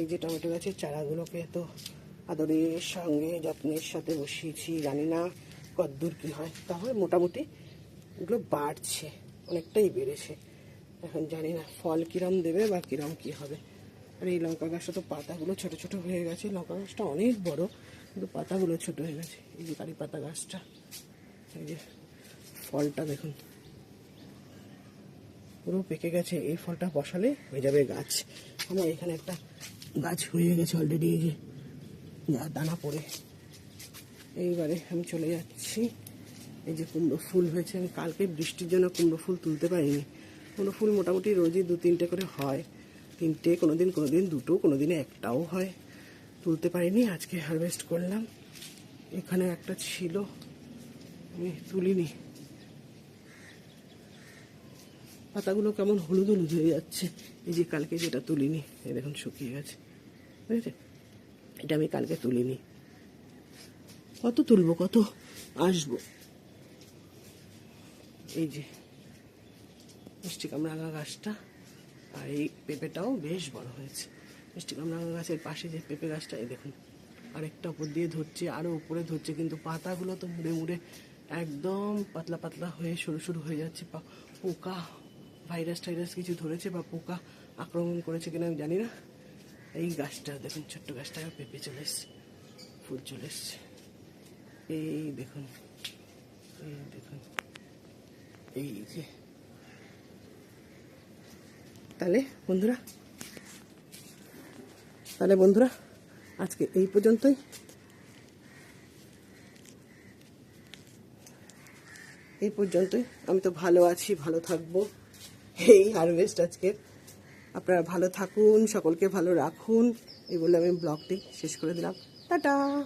এই যে টমেটো গাছের চারাগুলোকে তো আদরের সঙ্গে যত্নের সাথে বসিয়েছি, জানি না কদ্দূর কী হয়। তাহলে মোটামুটি এগুলো বাড়ছে, অনেকটাই বেড়েছে। এখন জানি না ফল কিরম দেবে বা কিরম কি হবে। আর এই লঙ্কা গাছটা তো পাতাগুলো ছোট ছোট হয়ে গেছে, লঙ্কা গাছটা অনেক বড়, কিন্তু পাতাগুলো ছোট হয়ে গেছে। এই যে কারি পাতা গাছটা, এই যে ফলটা দেখুন। পুরো পেকে গেছে, এই ফলটা বসালে হয়ে যাবে গাছ। আমার এখানে একটা গাছ হয়ে গেছে অলরেডি দানা পড়ে। এইবারে আমি চলে যাচ্ছি। এই যে কুমড়ো ফুল হয়েছে, আমি কালকে বৃষ্টির জন্য কুমড়ো ফুল তুলতে পারিনি। কুমড়ো ফুল মোটামুটি রোজই দু তিনটে করে হয়। তিনটে কোনো দিন কোনো দিন দুটো কোনো দিনে একটাও হয়। তুলতে পারিনি, আজকে হারভেস্ট করলাম। এখানে একটা ছিল, আমি তুলিনি। পাতাগুলো কেমন হলুদ হলুদ হয়ে যাচ্ছে। এই যে কালকে যেটা তুলিনি, এই দেখুন শুকিয়ে গেছে। বুঝেছে এটা আমি কালকে তুলিনি। কত তুলবো, কত? আসব। এই যে মিষ্টি কামরাঙা গাছটা আর এই পেঁপেটাও বেশ বড় হয়েছে। মিষ্টি কামরাঙা গাছের পাশে যে পেঁপে গাছটা, এই দেখুন, আরেকটা উপর দিয়ে ধরছে আরও উপরে ধরছে, কিন্তু পাতাগুলো তো মুড়ে মুড়ে একদম পাতলা পাতলা হয়ে সরু সরু হয়ে যাচ্ছে পোকা ভাইরাস টাইরাস কিছু ধরেছে বা পোকা আক্রমণ করেছে কিনা আমি জানি না। এই গাছটা, দেখুন, ছোট্ট গাছটা পেঁপে চলে এসছে, ফুল চলে এসছে। এই দেখুন এই দেখুন, এই যে। তাহলে বন্ধুরা তাহলে বন্ধুরা, আজকে এই পর্যন্তই। এই পর্যন্তই। আমি তো ভালো আছি, ভালো থাকব। এই হারভেস্ট আজকে। আপনারা ভালো থাকুন, সকলকে ভালো রাখুন। এই বলে আমি ব্লগটি শেষ করে দিলাম। টাটা!